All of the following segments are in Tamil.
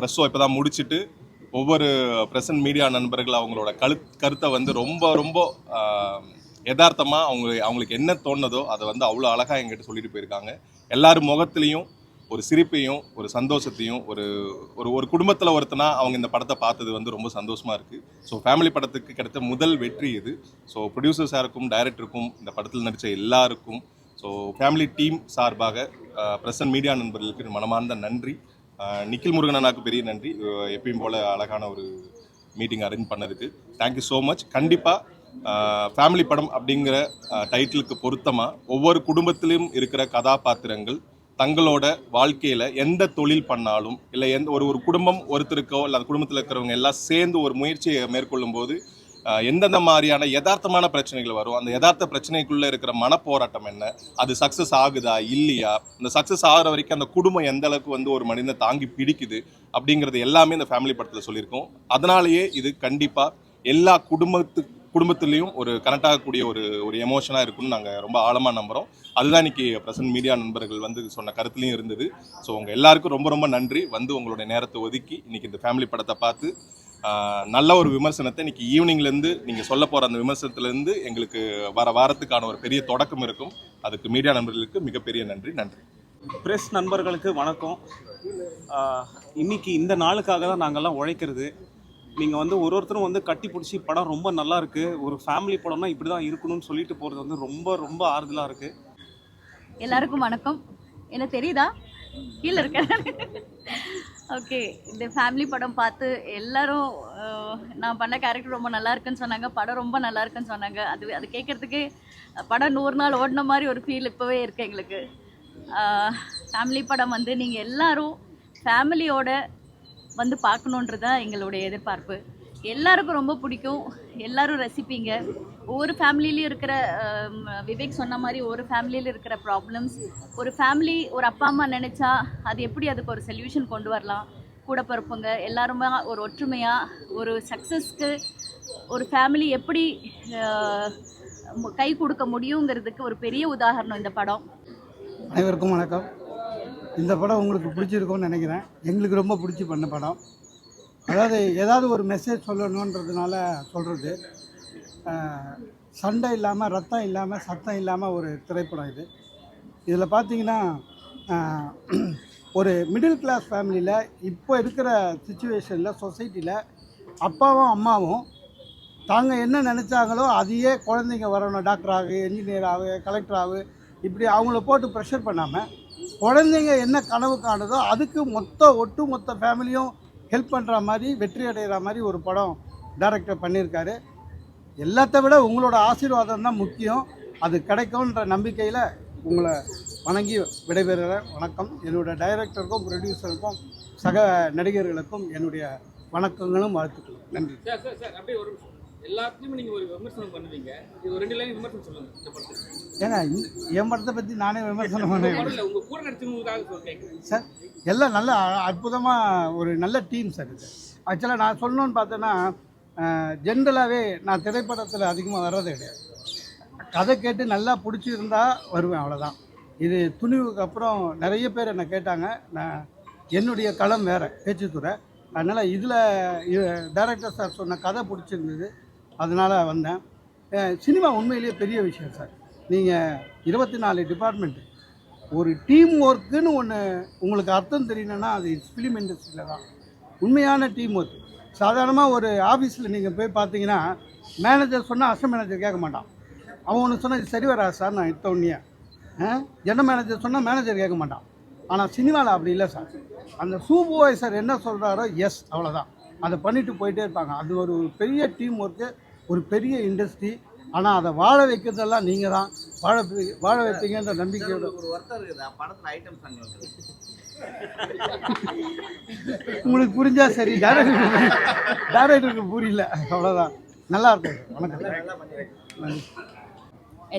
ப்ரெஸ்ஸோ இப்போ தான் முடிச்சுட்டு ஒவ்வொரு ப்ரெசன்ட் மீடியா நண்பர்கள் அவங்களோட கழு கருத்தை வந்து ரொம்ப ரொம்ப யதார்த்தமாக அவங்க அவங்களுக்கு என்ன தோணுதோ அதை வந்து அவ்வளோ அழகாக எங்கிட்ட சொல்லிட்டு போயிருக்காங்க. எல்லார் முகத்துலேயும் ஒரு சிரிப்பையும் ஒரு சந்தோஷத்தையும் ஒரு ஒரு ஒரு குடும்பத்தில் ஒருத்தனா அவங்க இந்த படத்தை பார்த்தது வந்து ரொம்ப சந்தோஷமாக இருக்குது ஸோ ஃபேமிலி படத்துக்கு கிடைத்த முதல் வெற்றி இது. ஸோ ப்ரொடியூசர் சாருக்கும் டைரக்டருக்கும் இந்த படத்தில் நடித்த எல்லாருக்கும் ஸோ ஃபேமிலி டீம் சார்பாக பிரசன்ட் மீடியா நண்பர்களுக்கு மனமார்ந்த நன்றி. நிக்கில் முருகன் அண்ணாக்கு பெரிய நன்றி. எப்பயும் போல் அழகான ஒரு மீட்டிங் அரேஞ்ச் பண்ணதுக்கு. தேங்க்யூ ஸோ மச் கண்டிப்பாக ஃபேமிலி படம் அப்படிங்கிற டைட்டிலுக்கு பொருத்தமாக ஒவ்வொரு குடும்பத்திலும் இருக்கிற கதாபாத்திரங்கள் தங்களோட வாழ்க்கையில் எந்த தொழில் பண்ணாலும் இல்லை எந்த ஒரு ஒரு குடும்பம் ஒருத்தருக்கோ இல்லை அந்த குடும்பத்தில் இருக்கிறவங்க எல்லாம் சேர்ந்து ஒரு முயற்சியை மேற்கொள்ளும் போது எந்தெந்த மாதிரியான யதார்த்தமான பிரச்சனைகள் வரும்? அந்த யதார்த்த பிரச்சனைக்குள்ளே இருக்கிற மனப்போராட்டம் என்ன? அது சக்ஸஸ் ஆகுதா? இல்லையா? அந்த சக்ஸஸ் ஆகிற வரைக்கும் அந்த குடும்பம் எந்த அளவுக்கு வந்து ஒரு மனிதனை தாங்கி பிடிக்குது? அப்படிங்கிறது எல்லாமே இந்த ஃபேமிலி படத்தில் சொல்லியிருக்கோம். அதனாலேயே இது கண்டிப்பாக எல்லா குடும்பத்து குடும்பத்துலேயும் ஒரு கனெக்ட் ஆகக்கூடிய ஒரு ஒரு எமோஷனாக இருக்கும்னு நாங்கள் ரொம்ப ஆழமாக நம்புகிறோம் அதுதான் இன்றைக்கி பிரசன்ட் மீடியா நண்பர்கள் வந்து சொன்ன கருத்துலையும் இருந்தது. ஸோ உங்கள் எல்லாருக்கும் ரொம்ப ரொம்ப நன்றி. வந்து உங்களுடைய நேரத்தை ஒதுக்கி இன்னைக்கு இந்த ஃபேமிலி படத்தை பார்த்து நல்ல ஒரு விமர்சனத்தை இன்னைக்கு ஈவினிங்லேருந்து நீங்கள் சொல்ல போகிற அந்த விமர்சனத்துலேருந்து எங்களுக்கு வர வாரத்துக்கான ஒரு பெரிய தொடக்கம் இருக்கும். அதுக்கு மீடியா நண்பர்களுக்கு மிகப்பெரிய நன்றி. நன்றி. ப்ரெஸ் நண்பர்களுக்கு வணக்கம். இன்னைக்கு இந்த நாளுக்காக தான் நாங்கள்லாம் உழைக்கிறது. நீங்கள் வந்து ஒரு ஒருத்தரும் வந்து கட்டி பிடிச்சி படம் ரொம்ப நல்லா இருக்கு. ஒரு ஃபேமிலி படம்னா இப்படி தான் இருக்கணும்னு சொல்லிட்டு போகிறது வந்து ரொம்ப ரொம்ப ஆறுதலாக இருக்குது எல்லாருக்கும் வணக்கம். என்ன தெரியுதா? கீழே இருக்கேன். ஓகே இந்த ஃபேமிலி படம் பார்த்து எல்லாரும் நான் பண்ண கேரக்டர் ரொம்ப நல்லா இருக்குன்னு சொன்னாங்க படம் ரொம்ப நல்லா இருக்குன்னு சொன்னாங்க. அது அது கேட்குறதுக்கு படம் நூறு நாள் ஓடின மாதிரி ஒரு ஃபீல் இப்போவே இருக்கு எங்களுக்கு. ஃபேமிலி படம் வந்து நீங்கள் எல்லாரும் ஃபேமிலியோட வந்து பார்க்கணுன்றது தான் எங்களுடைய எதிர்பார்ப்பு. எல்லாருக்கும் ரொம்ப பிடிக்கும். எல்லாரும் ரசிப்பீங்க. ஒவ்வொரு ஃபேமிலியிலையும் இருக்கிற விவேக் சொன்ன மாதிரி ஒரு ஃபேமிலியில் இருக்கிற ப்ராப்ளம்ஸ் ஒரு ஃபேமிலி ஒரு அப்பா அம்மா நினச்சா அது எப்படி அதுக்கு ஒரு சொல்யூஷன் கொண்டு வரலாம்? கூட பிறப்புங்க எல்லாருமே ஒரு ஒற்றுமையாக ஒரு சக்ஸஸ்க்கு ஒரு ஃபேமிலி எப்படி கை கொடுக்க முடியுங்கிறதுக்கு ஒரு பெரிய உதாரணம் இந்த படம். அனைவருக்கும் வணக்கம். இந்த படம் உங்களுக்கு பிடிச்சிருக்கும்னு நினைக்கிறேன். எங்களுக்கு ரொம்ப பிடிச்சி பண்ண படம். அதாவது ஏதாவது ஒரு மெசேஜ் சொல்லணுன்றதுனால சொல்கிறது சண்டை இல்லாமல் ரத்தம் இல்லாமல் சத்தம் இல்லாமல் ஒரு திரைப்படம் இது. இதில் பார்த்தீங்கன்னா ஒரு மிடில் கிளாஸ் ஃபேமிலியில் இப்போ இருக்கிற சுச்சுவேஷனில் சொசைட்டியில் அப்பாவும் அம்மாவும் தாங்க என்ன நினச்சாங்களோ அதையே குழந்தைங்க வரணும். டாக்டர் ஆகு என்ஜினியர் ஆகு கலெக்டர் ஆகு. இப்படி அவங்கள போட்டு ப்ரெஷர் பண்ணாமல் குழந்தைங்க என்ன கனவு காணுதோ அதுக்கு மொத்த ஒட்டு மொத்த ஃபேமிலியும் ஹெல்ப் பண்ணுற மாதிரி வெற்றி அடைகிற மாதிரி ஒரு படம் டைரக்டர் பண்ணியிருக்காரு. எல்லாத்த விட உங்களோட ஆசீர்வாதம் தான் முக்கியம். அது கிடைக்கும்ன்ற நம்பிக்கையில் உங்களை வணங்கி விடைபெறுகிறேன். வணக்கம். என்னோடய டைரக்டருக்கும் ப்ரொடியூசருக்கும் சக நடிகர்களுக்கும் என்னுடைய வணக்கங்களும் வாழ்த்துக்களும். நன்றி. சார் சார் சார் அப்படியே ஒரு நிமிஷம். நீங்கள் ஒரு விமர்சனம் பண்ணுவீங்க. இது ஒரு ரெண்டு லைன் விமர்சனம் சொல்லுங்கள் இந்த படத்துக்கு. இந்த- என் படத்தை பற்றி நானே விமர்சனம் கேட்குறேன் சார் எல்லாம் நல்ல அற்புதமாக ஒரு நல்ல டீம் சார் இது. ஆக்சுவலாக நான் சொல்லணும்னு பார்த்தேன்னா ஜென்ரலாகவே நான் திரைப்படத்தில் அதிகமாக வர்றது கிடையாது. கதை கேட்டு நல்லா பிடிச்சிருந்தா வருவேன் அவ்வளோதான் இது துணிவுக்கு அப்புறம் நிறைய பேர் என்னை கேட்டாங்க. நான் என்னுடைய களம் வேறு பேச்சுத்துறை. அதனால் இதில் டைரக்டர் சார் சொன்ன கதை பிடிச்சிருந்தது. அதனால் வந்தேன். சினிமா உண்மையிலேயே பெரிய விஷயம் சார். நீங்கள் இருபத்தி நாலு டிபார்ட்மெண்ட்டு ஒரு டீம் ஒர்க்குன்னு ஒன்று உங்களுக்கு அர்த்தம் தெரியணும்னா அது ஃபிலிம் இண்டஸ்ட்ரியில் தான். உண்மையான டீம் ஒர்க் சாதாரணமாக ஒரு ஆஃபீஸில் நீங்கள் போய் பார்த்தீங்கன்னா மேனேஜர் சொன்னால் அசம் மேனேஜர் கேட்க மாட்டான். அவன் ஒன்று சொன்னால் இது சரி வரா சார் நான் இத்த உடனே. ஜென்ரல் மேனேஜர் சொன்னால் மேனேஜர் கேட்க மாட்டான். ஆனால் சினிமாவில் அப்படி இல்லை சார் அந்த சூப்பர்வைசர் என்ன சொல்கிறாரோ எஸ் அவ்வளோதான் அதை பண்ணிட்டு போயிட்டே இருப்பாங்க. அது ஒரு பெரிய டீம் ஒர்க்கு ஒரு பெரிய இண்டஸ்ட்ரி ஆனால் அதை வாழ வைக்கிறதெல்லாம் நீங்கள் தான் வாழ வாழ வைப்பீங்கன்ற நம்பிக்கையோட. ஒரு ஒருத்தர் படத்துல ஐட்டம் சாங் உங்களுக்கு புரிஞ்சா சரி டேரக்டருக்கு டேரக்டருக்கு புரியல. அவ்வளோதான் நல்லா இருக்கும். வணக்கம்.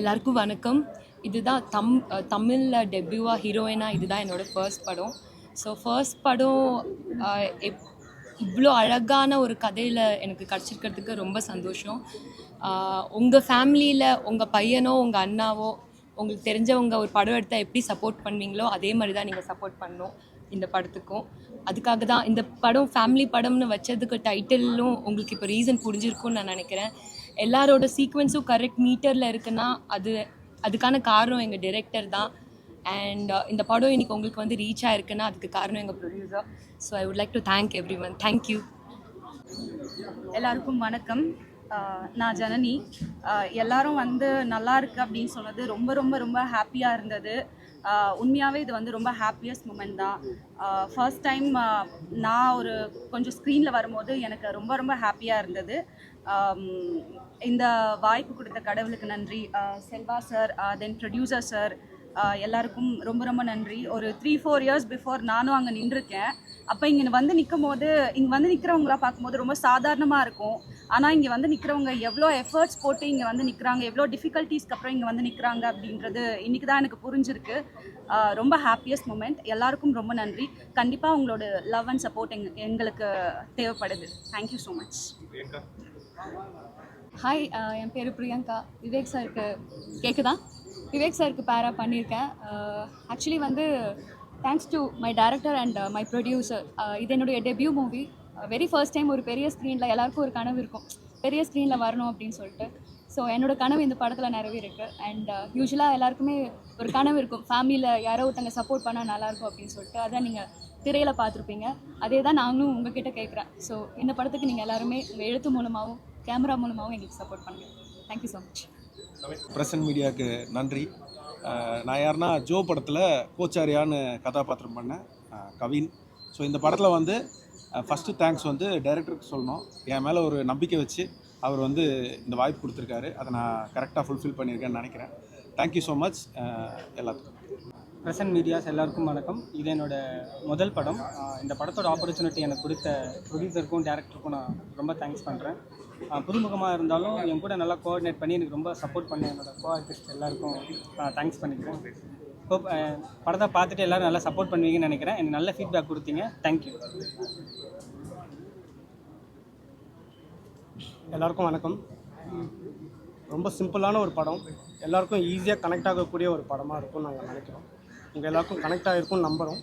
எல்லாருக்கும் வணக்கம். இதுதான் தம் தமிழில் டெபியூவாக ஹீரோயினாக இதுதான் என்னோட ஃபர்ஸ்ட் படம். ஸோ ஃபர்ஸ்ட் படம் எப் இவ்வளோ அழகான ஒரு கதையில் எனக்கு கிடச்சிருக்கிறதுக்கு ரொம்ப சந்தோஷம். உங்கள் ஃபேமிலியில் உங்கள் பையனோ உங்கள் அண்ணாவோ உங்களுக்கு தெரிஞ்சவங்க ஒரு படம் எடுத்தால் எப்படி சப்போர்ட் பண்ணுவீங்களோ அதே மாதிரி தான் நீங்கள் சப்போர்ட் பண்ணணும் இந்த படத்துக்கும். அதுக்காக தான் இந்த படம் ஃபேமிலி படம்னு வச்சதுக்கு டைட்டிலும் உங்களுக்கு இப்போ ரீசன் புரிஞ்சிருக்கும்னு நான் நினைக்கிறேன். எல்லாரோட சீக்வன்ஸும் கரெக்ட் மீட்டரில் இருக்குன்னா அது அதுக்கான காரணம் எங்கள் டிரெக்டர் தான். அண்ட் uh, இந்த படம் இன்னைக்கு உங்களுக்கு வந்து ரீச் ஆயிருக்குன்னா அதுக்கு காரணம் எங்கள் producer so I would like to thank everyone thank you எல்லாருக்கும் வணக்கம். நான் ஜனனி. எல்லாரும் வந்து நல்லா இருக்கு அப்படின்னு சொன்னது ரொம்ப ரொம்ப ரொம்ப ஹாப்பியாக இருந்தது. உண்மையாகவே இது வந்து ரொம்ப ஹாப்பியஸ்ட் மூமெண்ட் தான். ஃபர்ஸ்ட் டைம் நான் ஒரு கொஞ்சம் ஸ்க்ரீனில் வரும்போது எனக்கு ரொம்ப ரொம்ப ஹாப்பியாக இருந்தது. இந்த வாய்ப்பு கொடுத்த கடவுளுக்கு நன்றி. Selva sir then producer sir எல்லாருக்கும் ரொம்ப ரொம்ப நன்றி. ஒரு த்ரீ ஃபோர் இயர்ஸ் பிஃபோர் நானும் அங்கே நின்றுருக்கேன். அப்போ இங்கே வந்து நிற்கும் போது இங்கே வந்து நிற்கிறவங்கள பார்க்கும்போது ரொம்ப சாதாரணமாக இருக்கும். ஆனால் இங்கே வந்து நிற்கிறவங்க எவ்வளோ எஃபர்ட்ஸ் போட்டு இங்கே வந்து நிற்கிறாங்க எவ்வளோ டிஃபிகல்ட்டிஸ்க்கு அப்புறம் இங்கே வந்து நிற்கிறாங்க அப்படின்றது இன்றைக்கி தான் எனக்கு புரிஞ்சிருக்கு. ரொம்ப ஹாப்பியஸ்ட் மூமெண்ட் எல்லாருக்கும் ரொம்ப நன்றி. கண்டிப்பாக உங்களோட லவ் அண்ட் சப்போர்ட் எங் எங்களுக்கு தேவைப்படுது. Thank you so much hi என் பேர் பிரியங்கா. விவேக் சாருக்கு கேட்குதா விவேக் சாருக்கு பேரா பண்ணியிருக்கேன் ஆக்சுவலி வந்து thanks to my director and my producer இது என்னுடைய debut movie very first time ஒரு பெரிய ஸ்க்ரீனில் எல்லாருக்கும் ஒரு கனவு இருக்கும். பெரிய ஸ்க்ரீனில் வரணும் அப்படின்னு சொல்லிட்டு. ஸோ என்னோட கனவு இந்த படத்தில் நிறைவேறிருக்கு அண்ட் யூஸ்வலாக uh, எல்லாருக்குமே ஒரு கனவு இருக்கும். ஃபேமிலியில் யாரோ ஒருத்தங்க சப்போர்ட் பண்ணால் நல்லாயிருக்கும் அப்படின்னு சொல்லிட்டு. அதான் நீங்கள் திரையில் பார்த்துருப்பீங்க. அதே தான் நாங்களும் உங்ககிட்ட கேட்குறேன் ஸோ இந்த படத்துக்கு நீங்கள் எல்லாருமே உங்கள் எழுத்து மூலமாகவும் கேமரா மூலமாகவும் எங்களுக்கு சப்போர்ட் பண்ணுங்கள் தேங்க்யூ ஸோ மச் பிரசன்ட் மீடியாவுக்கு நன்றி. நான் யாருன்னா ஜோ படத்தில் கோச்சாரியான்னு கதாபாத்திரம் பண்ணேன் கவின். ஸோ இந்த படத்தில் வந்து ஃபஸ்ட்டு தேங்க்ஸ் வந்து டைரக்டருக்கு சொல்லணும். என் மேலே ஒரு நம்பிக்கை வச்சு அவர் வந்து இந்த வாய்ப்பு கொடுத்துருக்காரு. அதை நான் கரெக்டாக ஃபுல்ஃபில் பண்ணியிருக்கேன்னு நினைக்கிறேன். தேங்க்யூ ஸோ மச் எல்லாத்துக்கும். பிரசன்ட் மீடியாஸ் எல்லாருக்கும் வணக்கம். இது என்னோடய முதல் படம். இந்த படத்தோட ஆப்பர்ச்சுனிட்டி எனக்கு கொடுத்த ப்ரொடியூசருக்கும் டேரக்டருக்கும் நான் ரொம்ப தேங்க்ஸ் பண்ணுறேன் புதுமுகமாக இருந்தாலும் என் கூட நல்லா கோஆர்டினேட் பண்ணி எனக்கு ரொம்ப சப்போர்ட் பண்ண என்னோட கோ ஆர்டிஸ்ட் எல்லாருக்கும் தேங்க்ஸ் பண்ணிக்கிறேன். ஹோப் படத்தை பார்த்துட்டு எல்லோரும் நல்லா சப்போர்ட் பண்ணுவீங்கன்னு நினைக்கிறேன். எனக்கு நல்ல ஃபீட்பேக் கொடுத்தீங்க. தேங்க்யூ எல்லாருக்கும் வணக்கம். ரொம்ப சிம்பிளான ஒரு படம். எல்லாருக்கும் ஈஸியாக கனெக்ட் ஆகக்கூடிய ஒரு படமாக இருக்கும்னு நாங்கள் நினைக்கிறோம். உங்கள் எல்லாருக்கும் கனெக்ட் ஆகிருக்கும்னு நம்புகிறோம்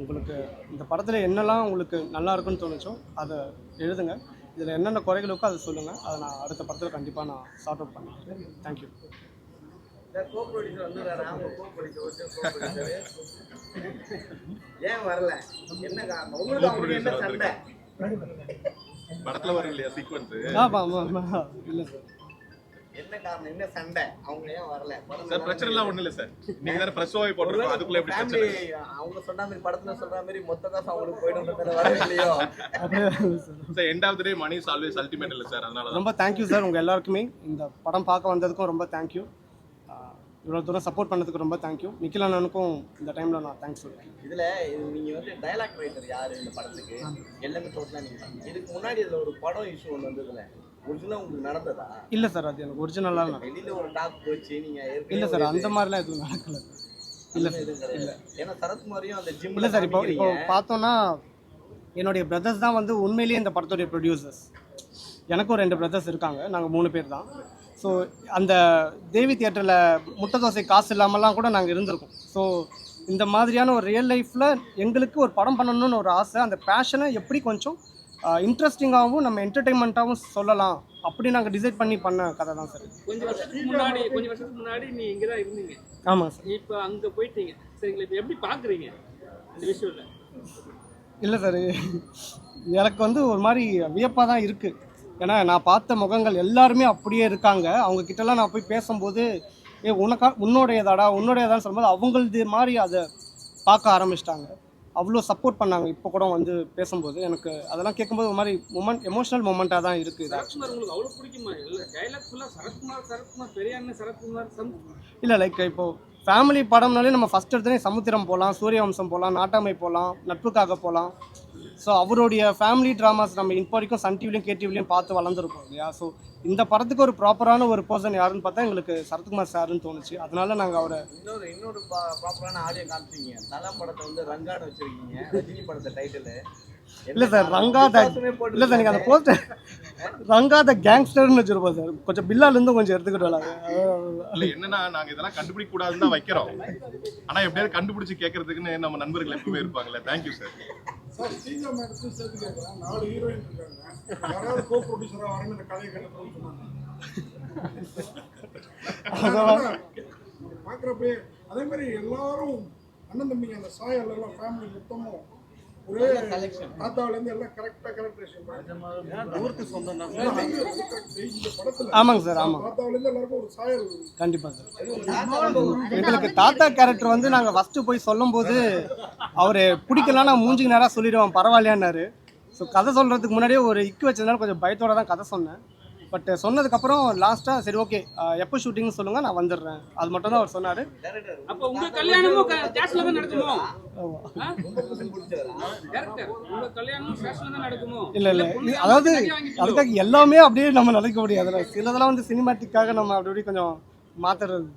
உங்களுக்கு இந்த படத்தில் என்னெல்லாம் உங்களுக்கு நல்லா இருக்குன்னு தோணுச்சோ அதை எழுதுங்க. இதில் என்னென்ன குறைகள் இருக்கோ அதை சொல்லுங்கள். அதை நான் அடுத்த படத்தில் கண்டிப்பாக நான் சார்ட் அவுட் பண்ணிக்கிறேன் தேங்க்யூ ஏன் வரல? என்ன உங்களுக்கு அவங்களுக்கு என்ன சண்டை? படத்துல வரும் இல்லையா சீக்வன்ஸ் இல்லை சார் என்ன காரணம்? என்ன சண்டை? அவங்க ஏன் வரல சார் பிரச்சனை எல்லாம் ஒண்ணு இல்ல சார். நீங்க தானே பிரஸ் வாய் போட்டிருக்கோம். அதுக்குள்ள எப்படி பிரச்சனை? அவங்க சொன்ன மாதிரி படத்துல சொல்ற மாதிரி மொத்த காசு அவங்களுக்கு போயிடும் வரவே இல்லையோ? Sir end of the day money is always ultimate இல்ல சார். அதனால தான் ரொம்ப தேங்க்யூ சார் உங்கள் எல்லாருக்குமே. இந்த படம் பார்க்க வந்ததுக்கும் ரொம்ப தேங்க்யூ இவ்வளோ தூரம் சப்போர்ட் பண்ணதுக்கு ரொம்ப தேங்க்யூ நிக்கில் அண்ணனுக்கும் இந்த டைமில் நான் தேங்க்ஸ் சொல்கிறேன் இதுல இது நீங்க வந்து டயலாக் ரைட்டர் யாரு இந்த படத்துக்கு? எல்லாமே டோட்டலா நீங்க பண்ணீங்க. இதுக்கு முன்னாடி இதுல ஒரு படம் இஷ்யூ ஒன்று வந்ததுல. ஒரிஜினலா உங்களுக்கு நடந்ததா? இல்லை சார் அது எனக்கு ஒரிஜினலாக வெளியில ஒரு டாக் போச்சு நீங்க ஏற்கனவே இல்லை சார் அந்த மாதிரிலாம் எதுவும் நடக்கல. இல்லை. இல்லை. ஏன்னா சரத்குமாரையும் அந்த ஜிம்ல இல்லை சார் இப்போ இப்போ பார்த்தோன்னா என்னுடைய பிரதர்ஸ் தான் வந்து உண்மையிலேயே இந்த படத்துடைய ப்ரொடியூசர்ஸ் எனக்கும் ரெண்டு பிரதர்ஸ் இருக்காங்க. நாங்கள் மூணு பேர் தான். ஸோ அந்த தேவி தியேட்டரில் முட்டை தோசை காசு இல்லாமலாம் கூட நாங்கள் இருந்திருக்கோம். ஸோ இந்த மாதிரியான ஒரு ரியல் லைஃப்பில் எங்களுக்கு ஒரு படம் பண்ணணும்னு ஒரு ஆசை அந்த பேஷனை எப்படி கொஞ்சம் இன்ட்ரெஸ்டிங்காகவும் நம்ம என்டர்டெயின்மெண்ட்டாகவும் சொல்லலாம் அப்படி நாங்கள் டிசைட் பண்ணி பண்ண கதை தான் சார். கொஞ்சம் வருஷத்துக்கு முன்னாடி கொஞ்சம் வருஷத்துக்கு முன்னாடி நீ இங்கே தான் இருந்தீங்க. ஆமாம் சார். இப்போ அங்கே போயிட்டீங்க. சரிங்களா இப்போ எப்படி பார்க்குறீங்க இந்த விஷயம்ல? இல்லை சார் எனக்கு வந்து ஒரு மாதிரி வியப்பாக தான் இருக்குது ஏன்னா நான் பார்த்த முகங்கள் எல்லாருமே அப்படியே இருக்காங்க. அவங்க கிட்டலாம் நான் போய் பேசும்போது ஏ உனக்கா உன்னோடையதாடா உன்னோடையதான்னு சொல்லும்போது அவங்களது மாதிரி அதை பார்க்க ஆரம்பிச்சிட்டாங்க. அவ்வளோ சப்போர்ட் பண்ணாங்க. இப்போ கூட வந்து பேசும்போது எனக்கு அதெல்லாம் கேட்கும்போது ஒரு மாதிரி மூமெண்ட் எமோஷனல் மூமெண்ட்டாக தான் இருக்குது அவ்வளோ பிடிக்குமா? இல்லை டைலாக் ஃபுல்லாக சரத்குமார் சரத்குமார் பெரிய அண்ணன் சரத்குமார் சம் இல்லை லைக் இப்போ ஃபேமிலி படம்னாலே நம்ம ஃபஸ்ட் எடுத்தோடனே சமுத்திரம் போகலாம் சூரியவம்சம் போகலாம் நாட்டாமை போகலாம் நட்புக்காக போகலாம் ஸோ அவருடைய ஃபேமிலி ட்ராமாஸ் நம்ம இப்போ வரைக்கும் சன் டிவிலையும் கேடிவிலையும் பார்த்து வளர்ந்துருக்கோம் இல்லையா? ஸோ இந்த படத்துக்கு ஒரு ப்ராப்பரான ஒரு பர்சன் யாருன்னு பார்த்தா எங்களுக்கு சரத்குமார் சார்னு தோணுச்சு. அதனால நாங்கள் அவரை இன்னொரு இன்னொரு ப்ராப்பரான ஆடியோ காமிச்சீங்க தலை படத்தை வந்து ரங்கான்னு வச்சிருக்கீங்க. ரஜினி படத்தை டைட்டில் இல்லை சார் ரங்கா த இல்லை சார் நீங்கள் அந்த போஸ்டர் ரங்கா த கேங்ஸ்டர்னு வச்சுருப்போம் சார் கொஞ்சம் பில்லாலேருந்து கொஞ்சம் எடுத்துக்கிட்டு வரலாங்க இல்ல என்னன்னா நாங்க இதெல்லாம் கண்டுபிடிக்க கூடாதுன்னு தான் வைக்கிறோம். ஆனா எப்படியாவது கண்டுபிடிச்சு கேட்கறதுக்குன்னு நம்ம நண்பர்கள் எப்பவுமே இருப்பாங்கல்ல. தேங்க்யூ சார் சார் சேர்த்து கேட்குறேன் நாலு ஹீரோயின் இருக்காங்க. யாராவது கோ ப்ரொடியூசராக வரணும் இந்த கதையை கேட்கணும்னு சொன்னாங்க. பார்க்குறப்பே அதே மாதிரி எல்லாரும் அண்ணன் தம்பிங்க அந்த சாயல் எல்லாம் ஃபேமிலி மொத்தமும் ஆமாங்க சார் ஆமாம் கண்டிப்பாக சார். எங்களுக்கு தாத்தா கேரக்டர் வந்து நாங்கள் ஃபஸ்ட்டு போய் சொல்லும்போது அவர் பிடிக்கலன்னா மூஞ்சிக்கு நேராக சொல்லிடுவோம் பரவாயில்லையான்னாரு ஸோ கதை சொல்கிறதுக்கு முன்னாடியே ஒரு இக்கு வச்சதுனால கொஞ்சம் பயத்தோட தான் கதை சொன்னேன். பட் சொன்னதுக்கப்புறம் லாஸ்ட்டாக சரி ஓகே எப்போ ஷூட்டிங்னு சொல்லுங்கள் நான் வந்துடுறேன். அது மட்டும் தான் அவர் சொன்னார். அப்ப உங்க கல்யாணமும் தான் நடக்குமோ? இல்லை இல்லை. அதாவது? அதுக்காக எல்லாமே அப்படியே நம்ம நடக்க முடியாது. சிலதெல்லாம் வந்து சினிமாட்டிக்காக நம்ம அப்படி இப்படி கொஞ்சம் மாற்றுறது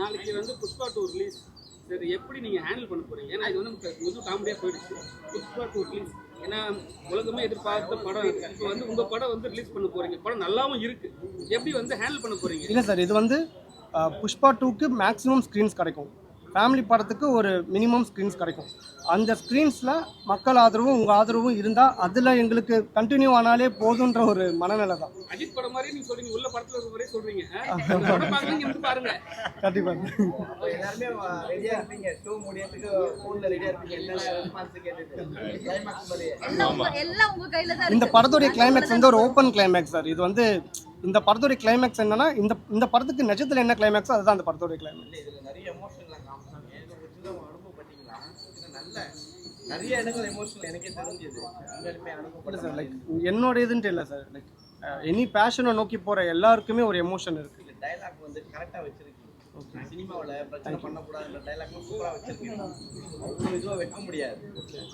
நாளைக்கு வந்து புஷ்பா டூ ரிலீஸ் சரி எப்படி நீங்க ஹேண்டில் பண்ண போறீங்க? ஏன்னா இது வந்து முது காமெடியா போயிடுச்சு. புஷ்பா டூ ரிலீஸ் ஏன்னா உலகமே எதிர்பார்த்த படம் இப்போ வந்து உங்க படம் வந்து ரிலீஸ் பண்ண போறீங்க. படம் நல்லாவும் இருக்கு. எப்படி வந்து ஹேண்டில் பண்ண போறீங்க? இல்லை சார் இது வந்து புஷ்பா டூக்கு மேக்ஸிமம் ஸ்க்ரீன்ஸ் கிடைக்கும். ஃபேமிலி படத்துக்கு ஒரு மினிமம் ஸ்க்ரீன்ஸ் கிடைக்கும். அந்த ஸ்க்ரீன்ஸில் மக்கள் ஆதரவும் உங்கள் ஆதரவும் இருந்தால் அதில் எங்களுக்கு கண்டினியூ ஆனாலே போதுன்ற ஒரு மனநிலை தான். அஜித் படம் மாதிரி நீங்க சொல்றீங்க. உள்ள படத்துல இருக்கிற இங்க வந்து பாருங்க. கண்டிப்பாக எல்லாருமே ரெடியா இருப்பீங்க. ஷோ முடியறதுக்கு ஃபோன்ல ரெடியா இருப்பீங்க. மாதிரி தான் இந்த படத்துடைய கிளைமேக்ஸ் வந்து ஒரு ஓப்பன் கிளைமேக்ஸ் சார் இது வந்து இந்த படத்துடைய கிளைமேக்ஸ் என்னன்னா இந்த இந்த படத்துக்கு நிஜத்தில் என்ன கிளைமேக்ஸோ அதுதான் அந்த படத்துடைய கிளைமேக்ஸ் இல்ல இதுல நிறைய எமோஷன்லாம் காமிச்சாங்க இதை வச்சு தான் அனுபவப்பட்டீங்களா இது நல்ல நிறைய இடங்கள் எமோஷனல் எனக்கே தெரிஞ்சது. இல்லை சார் லைக் என்னோட இதுன்ட்டு இல்லை சார் லைக் எனி பேஷனை நோக்கி போகிற எல்லாருக்குமே ஒரு எமோஷன் இருக்குது இல்ல டைலாக் வந்து கரெக்டா வச்சிருக்கீங்க சினிமாவுல பிரச்சனை பண்ணக்கூடாதுன்ற டைலாக் சூப்பரா வச்சிருக்கீங்க அவ்வளோ இதுவா வைக்க முடியாது.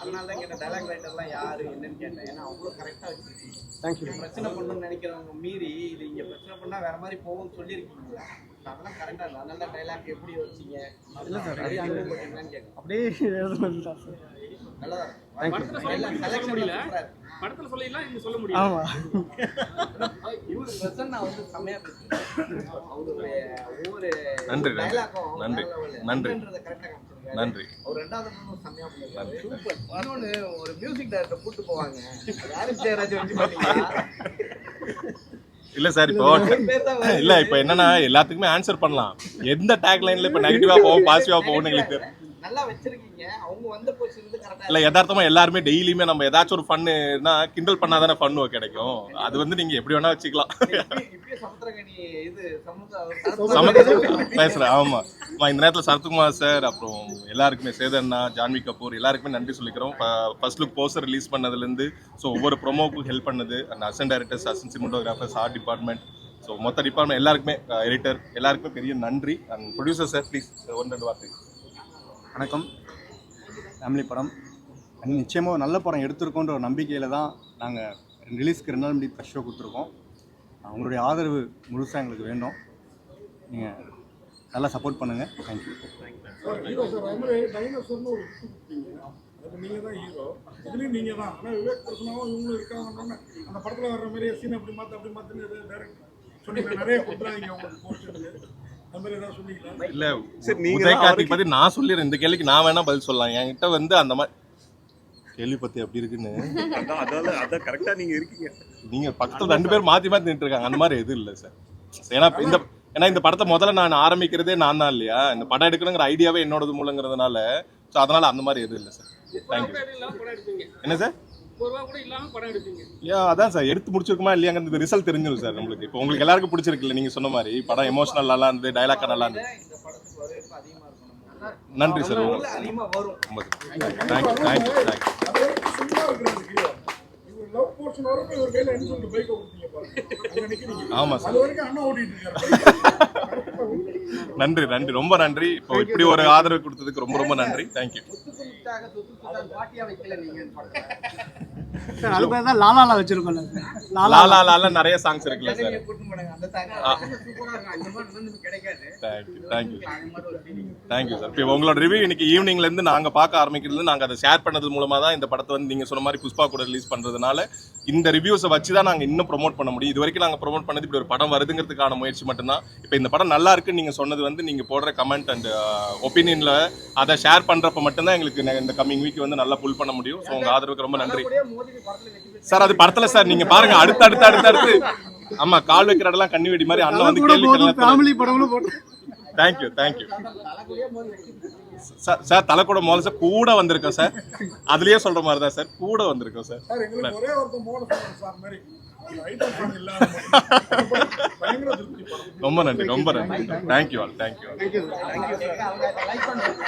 அதனால தான் கேட்டேன் டைலாக் ரைட்டர்லாம் யாரு என்னன்னு கேட்டேன். ஏன்னா அவ்வளோ கரெக்டா வச்சிருக்கீங்க தேங்க்யூ பிரச்சனை பண்ணணும்னு நினைக்கிறவங்க மீறி இது இங்க பிரச்சனை பண்ணா வேற மாதிரி போகும்னு சொல்லியிருக்கீங்களா அதெல்லாம் கரெக்டா இல்லை. அதனால டைலாக் எப்படி வச்சீங்க? இல்லை சார் அப்படியே எழுதுனது தான் சார் நல்லா படத்துல சொல்ல சொல்ல முடியல. படத்துல சொல்லிடலாம் இங்க சொல்ல முடியல. ஆமாம் இவரு பிரசன்னா வந்து செம்மையா பேசுறாரு. அவருடைய ஒவ்வொரு நன்றி, நன்றி. டைலாக்கும் நன்றி. நன்றி. கரெக்டா காமிச்சிருக்காரு. நன்றி. அவர் ரெண்டாவது படமும் செம்மையா பண்ணிருக்காரு சூப்பர் இன்னொன்னு ஒரு மியூசிக் டைரக்டர் கூட்டு போவாங்க. யாரு ஜெயராஜ் வச்சு பாத்தீங்களா இல்ல சார் இப்போ. இல்ல இப்போ என்னன்னா எல்லாத்துக்குமே ஆன்சர் பண்ணலாம். எந்த டேக் லைன்ல இப்போ நெகட்டிவா போகும் பாசிட்டிவா போகும்னு எங்களுக்கு இல்ல யதார்த்தமா எல்லாருமே டெய்லியுமே நம்ம ஏதாச்சும் ஒரு ஃபன்னுனா கிண்டல் பண்ணாதானே ஃபன்னு கிடைக்கும். அது வந்து நீங்க எப்படி வேணா வச்சுக்கலாம். பேசுறேன் ஆமா. இந்த நேரத்துல சரத்குமார் சார் அப்புறம் எல்லாருக்குமே சேதண்ணா ஜான்வி கபூர் எல்லாருக்குமே நன்றி சொல்லிக்கிறோம். ஃபர்ஸ்ட் லுக் போஸ்டர் ரிலீஸ் பண்ணதுலேருந்து ஸோ ஒவ்வொரு ப்ரொமோக்கும் ஹெல்ப் பண்ணது அந்த அசன் டைரக்டர்ஸ் அசன் சினிமோட்டோகிராஃபர்ஸ் ஆர்ட் டிபார்ட்மெண்ட் ஸோ மொத்த டிபார்ட்மெண்ட் எல்லாருக்குமே எடிட்டர் எல்லாருக்குமே பெரிய நன்றி. And producer sir please one ரெண்டு வார்த்தை வணக்கம். ஃபேமிலி படம். நிச்சயமாக ஒரு நல்ல படம் எடுத்திருக்கோன்ற ஒரு நம்பிக்கையில் தான் நாங்கள் ரிலீஸ்க்கு ரெண்டு நாள் முன்னாடி ப்ரெஷ் ஷோ கொடுத்துருக்கோம். உங்களுடைய ஆதரவு முழுசாக எங்களுக்கு வேண்டும். நீங்கள் நல்லா சப்போர்ட் பண்ணுங்கள் தேங்க்யூ ஹீரோ சார் நீங்கள் தான் ஹீரோ இதுலேயும் நீங்கள் தான் ஆனால் விவேக் பிரசனாவும் இவங்களும் இருக்காங்கன்னு அந்த படத்தில் வர்ற மாதிரி சீன் அப்படி மாற்ற அப்படி மாற்றுன்னு டேரக்ட் சொல்லி நிறைய கொடுத்துறாதீங்க உங்களுக்கு இல்ல சரி, நீங்க உதய தான் கார்த்திக் அவருக்கு- பத்தி நான் சொல்லிடுறேன். இந்த கேள்விக்கு நான் வேணா பதில் சொல்லலாம். என்கிட்ட வந்து அந்த மாதிரி கேள்வி பத்தி அப்படி இருக்குன்னு. அதான் அதான் அதான் கரெக்டாக நீங்கள் இருக்கீங்க. நீங்க பக்கத்துல ரெண்டு பேரும் மாத்தி மாத்தி நின்று இருக்காங்க அந்த மாதிரி எதுவும் இல்லை சார். ஏன்னா இந்த ஏன்னா இந்த படத்தை முதல்ல நான் ஆரம்பிக்கிறதே நான் தான் இல்லையா? இந்த படம் எடுக்கணுங்கிற ஐடியாவே என்னோடது மூலங்கிறதுனால. ஸோ அதனால அந்த மாதிரி எதுவும் இல்லை சார். தேங்க்யூ என்ன சார்? ஏன் அதான் சார் எடுத்து முடிச்சிருக்குமா இல்லையாங்கிறது ரிசல்ட் தெரிஞ்சிடும் சார் நம்மளுக்கு இப்போ உங்களுக்கு எல்லாருக்கும் பிடிச்சிருக்குல்ல நீங்க சொன்ன மாதிரி படம் எமோஷனல் நல்லா இருந்து டைலாக்கா நல்லா நன்றி சார் ரொம்ப thank you thank you thank you love portion வரப்போ இவர் கையில் என்ன சொல்லிட்டு பைக்கை கொடுத்தீங்க பாருங்க. அங்க நிக்கிறீங்க ஆமா சார். அது வரைக்கும் அண்ணா ஓட்டிட்டு இருக்காரு. நன்றி நன்றி. ரொம்ப நன்றி. இப்போ இப்படி ஒரு ஆதரவு கொடுத்ததுக்கு ரொம்ப ரொம்ப நன்றி. தேங்க்யூ சார் அது தான் லாலாலா வச்சுருக்கோம்ல சார். லாலா லாலா நிறைய சாங்ஸ் இருக்குல்ல சார். தேங்க்யூ சார் இப்போ உங்களோட ரிவ்யூ இன்னைக்கு ஈவினிங்ல இருந்து நாங்க பார்க்க ஆரம்பிக்கிறது நாங்க அதை ஷேர் பண்ணது மூலமா தான் இந்த படத்தை வந்து நீங்க சொன்ன மாதிரி புஷ்பா கூட ரிலீஸ் பண்றதுனால இந்த ரிவ்யூஸை வச்சு தான் நாங்க இன்னும் ப்ரோமோட் பண்ண முடியும். இது வரைக்கும் நாங்க ப்ரோமோட் பண்ணது இப்படி ஒரு படம் வருதுங்கிறதுக்கான முயற்சி மட்டும்தான். இப்போ இந்த படம் நல்லா இருக்குன்னு நீங்க சொன்னது வந்து நீங்க போடுற கமெண்ட் அண்ட் ஒப்பீனியன்ல அதை ஷேர் பண்றப்ப மட்டும்தான் எங்களுக்கு இந்த கம்மிங் வீக் வந்து நல்லா புல் பண்ண முடியும். ஸோ உங்க ஆதரவுக்கு ரொம்ப நன்றி. சார் அது படத்துல சார் நீங்க பாருங்க அடுத்து அடுத்து அடுத்து அடுத்து. ஆமா கால் வைக்கிற இடம்லாம் கண்ணி வெடி மாதிரி அண்ணன் வந்து கேள்வி ஃபேமிலி படம்னு போட்டு. தேங்க்யூ தேங்க்யூ வெற்றி பெற்று சார் சார் தலை கூட முதல்ல சார் கூட வந்திருக்கோம் சார் அதுலயே சொல்ற மாதிரி தான் சார் கூட வந்திருக்கோம் சார் ரொம்ப நன்றி ரொம்ப நன்றி. Thank you all thank you அவங்க லைக் பண்ணுறாங்க